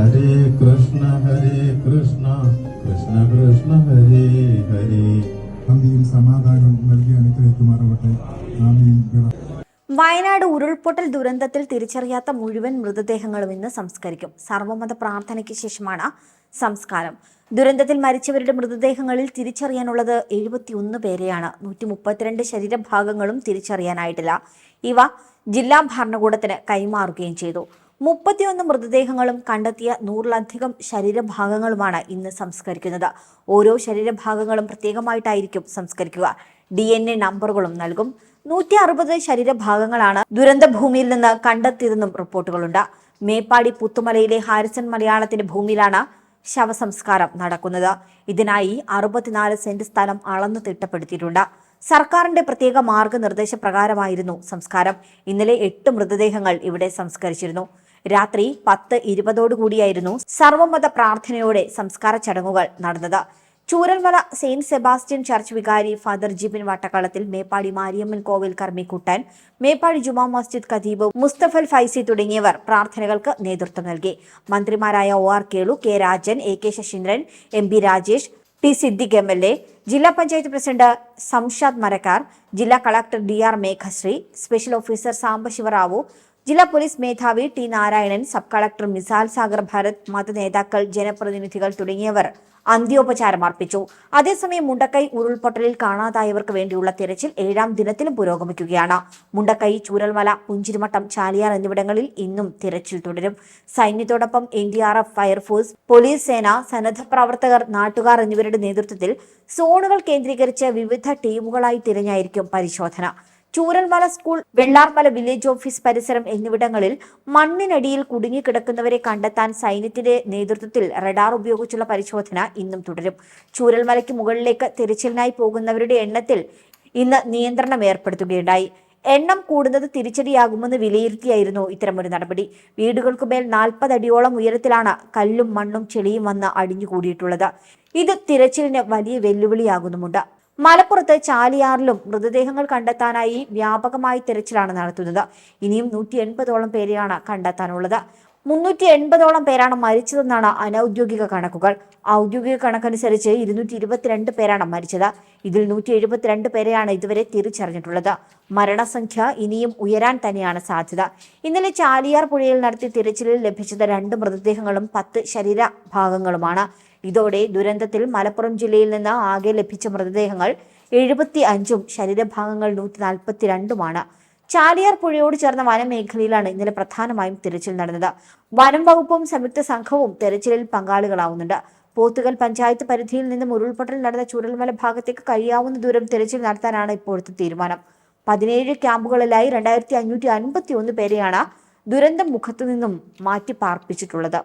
ഹരേ കൃഷ്ണ ഹരേ കൃഷ്ണ. കൃഷ്ണ കൃഷ്ണ ഹരേ ഹരേ. ഭംഗിയും സമാധാനം നൽകി അനുഗ്രഹിക്കുമാറാവട്ടെ. ആമീൻ. ബിറ- വയനാട് ഉരുൾപൊട്ടൽ ദുരന്തത്തിൽ തിരിച്ചറിയാത്ത മുഴുവൻ മൃതദേഹങ്ങളും ഇന്ന് സംസ്കരിക്കും. സർവമത പ്രാർത്ഥനയ്ക്ക് ശേഷമാണ് സംസ്കാരം. ദുരന്തത്തിൽ മരിച്ചവരുടെ മൃതദേഹങ്ങളിൽ തിരിച്ചറിയാനുള്ളത് എഴുപത്തിയൊന്ന് പേരെയാണ്. നൂറ്റി മുപ്പത്തിരണ്ട് ശരീരഭാഗങ്ങളും തിരിച്ചറിയാനായിട്ടില്ല. ഇവ ജില്ലാ ഭരണകൂടത്തിന് കൈമാറുകയും ചെയ്തു. മുപ്പത്തിയൊന്ന് മൃതദേഹങ്ങളും കണ്ടെത്തിയ നൂറിലധികം ശരീരഭാഗങ്ങളുമാണ് ഇന്ന് സംസ്കരിക്കുന്നത്. ഓരോ ശരീരഭാഗങ്ങളും പ്രത്യേകമായിട്ടായിരിക്കും സംസ്കരിക്കുക. ഡി എൻ എ നമ്പറുകളും നൽകും. നൂറ്റി അറുപത് ശരീരഭാഗങ്ങളാണ് ദുരന്ത ഭൂമിയിൽ നിന്ന് കണ്ടെത്തിയതെന്നും റിപ്പോർട്ടുകളുണ്ട്. മേപ്പാടി പുത്തുമലയിലെ ഹാരിസൺ മലയാളത്തിന്റെ ഭൂമിയിലാണ് ശവസംസ്കാരം നടക്കുന്നത്. ഇതിനായി അറുപത്തിനാല് സെന്റ് സ്ഥലം അളന്നു തിട്ടപ്പെടുത്തിയിട്ടുണ്ട്. സർക്കാരിന്റെ പ്രത്യേക മാർഗനിർദ്ദേശ പ്രകാരമായിരുന്നു സംസ്കാരം. ഇന്നലെ എട്ട് മൃതദേഹങ്ങൾ ഇവിടെ സംസ്കരിച്ചിരുന്നു. രാത്രി പത്ത് ഇരുപതോടുകൂടിയായിരുന്നു സർവമത പ്രാർത്ഥനയോടെ സംസ്കാര ചടങ്ങുകൾ നടന്നത്. ചൂരൽമല സെയിന്റ് സെബാസ്റ്റ്യൻ ചർച്ച് വികാരി ഫാദർ ജിബിൻ വട്ടക്കളത്തിൽ മേപ്പാടി മാരിയമ്മൻ കോവിൽ കർമ്മിക്കുട്ടൻ മേപ്പാടി ജുമാ മസ്ജിദ് ഖദീബ് മുസ്തഫൽ ഫൈസി തുടങ്ങിയവർ പ്രാർത്ഥനകൾക്ക് നേതൃത്വം നൽകി. മന്ത്രിമാരായ O R Kelu K Rajan A K Saseendran M B Rajesh T Siddique M L A ജില്ലാ പഞ്ചായത്ത് പ്രസിഡന്റ് സംഷാദ് മരക്കാർ ജില്ലാ collector D R Meghashree special officer Sambasivarao ജില്ലാ പോലീസ് മേധാവി T Narayanan sub collector Misal Sagar Bharat മത നേതാക്കൾ ജനപ്രതിനിധികൾ തുടങ്ങിയവർ അന്ത്യോപചാരം അർപ്പിച്ചു. അതേസമയം മുണ്ടക്കൈ ഉരുൾപൊട്ടലിൽ കാണാതായവർക്ക് വേണ്ടിയുള്ള തിരച്ചിൽ ഏഴാം ദിനത്തിലും പുരോഗമിക്കുകയാണ്. മുണ്ടക്കൈ ചൂരൽമല പുഞ്ചിരിമട്ടം ചാലിയാർ എന്നിവിടങ്ങളിൽ ഇന്നും തിരച്ചിൽ തുടരും. സൈന്യത്തോടൊപ്പം N D R F fire force police സേന സന്നദ്ധ പ്രവർത്തകർ നാട്ടുകാർ എന്നിവരുടെ നേതൃത്വത്തിൽ സോണുകൾ കേന്ദ്രീകരിച്ച് വിവിധ ടീമുകളായി തിരഞ്ഞായിരിക്കും പരിശോധന. Chooralmala school Vellarmala village office പരിസരം എന്നിവിടങ്ങളിൽ മണ്ണിനടിയിൽ കുടുങ്ങിക്കിടക്കുന്നവരെ കണ്ടെത്താൻ സൈന്യത്തിന്റെ നേതൃത്വത്തിൽ റഡാർ ഉപയോഗിച്ചുള്ള പരിശോധന ഇന്നും തുടരും. ചൂരൽമലയ്ക്ക് മുകളിലേക്ക് തിരച്ചിലിനായി പോകുന്നവരുടെ എണ്ണത്തിൽ ഇന്ന് നിയന്ത്രണം ഏർപ്പെടുത്തുകയുണ്ടായി. എണ്ണം കൂടുന്നത് തിരിച്ചടിയാകുമെന്ന് വിലയിരുത്തിയായിരുന്നു ഇത്തരമൊരു നടപടി. വീടുകൾക്കുമേൽ നാൽപ്പത് അടിയോളം ഉയരത്തിലാണ് കല്ലും മണ്ണും ചെളിയും വന്ന് അടിഞ്ഞുകൂടിയിട്ടുള്ളത്. ഇത് തിരച്ചിലിന് വലിയ വെല്ലുവിളിയാകുന്നുമുണ്ട്. മലപ്പുറത്ത് ചാലിയാറിലും മൃതദേഹങ്ങൾ കണ്ടെത്താനായി വ്യാപകമായി തിരച്ചിലാണ് നടത്തുന്നത്. ഇനിയും നൂറ്റി എൺപതോളം പേരെയാണ് കണ്ടെത്താനുള്ളത്. മുന്നൂറ്റി എൺപതോളം പേരാണ് മരിച്ചതെന്നാണ് അനൌദ്യോഗിക കണക്കുകൾ. ഔദ്യോഗിക കണക്കനുസരിച്ച് ഇരുന്നൂറ്റി ഇരുപത്തിരണ്ട് പേരാണ് മരിച്ചത്. ഇതിൽ നൂറ്റി എഴുപത്തിരണ്ട് പേരെയാണ് ഇതുവരെ തിരിച്ചറിഞ്ഞിട്ടുള്ളത്. മരണസംഖ്യ ഇനിയും ഉയരാൻ തന്നെയാണ് സാധ്യത. ഇന്നലെ ചാലിയാർ പുഴയിൽ നടത്തിയ തിരച്ചിലിൽ ലഭിച്ചത് രണ്ട് മൃതദേഹങ്ങളും പത്ത് ശരീരഭാഗങ്ങളുമാണ്. ഇതോടെ ദുരന്തത്തിൽ മലപ്പുറം ജില്ലയിൽ നിന്ന് ആകെ ലഭിച്ച മൃതദേഹങ്ങൾ എഴുപത്തി അഞ്ചും ശരീരഭാഗങ്ങൾ നൂറ്റി നാൽപ്പത്തിരണ്ടുമാണ് ചാലിയാർ പുഴയോട് ചേർന്ന വനമേഖലയിലാണ് ഇന്നലെ പ്രധാനമായും തിരച്ചിൽ നടന്നത്. വനം വകുപ്പും സംയുക്ത സംഘവും തെരച്ചിലിൽ പങ്കാളികളാവുന്നുണ്ട്. പോത്തുകൽ പഞ്ചായത്ത് പരിധിയിൽ നിന്നും ഉരുൾപൊട്ടൽ നടന്ന ചുരൽമല ഭാഗത്തേക്ക് കഴിയാവുന്ന ദൂരം തിരച്ചിൽ നടത്താനാണ് ഇപ്പോഴത്തെ തീരുമാനം. പതിനേഴ് ക്യാമ്പുകളിലായി രണ്ടായിരത്തി അഞ്ഞൂറ്റി അൻപത്തി ഒന്ന് പേരെയാണ് ദുരന്തം മുഖത്തു നിന്നും മാറ്റി പാർപ്പിച്ചിട്ടുള്ളത്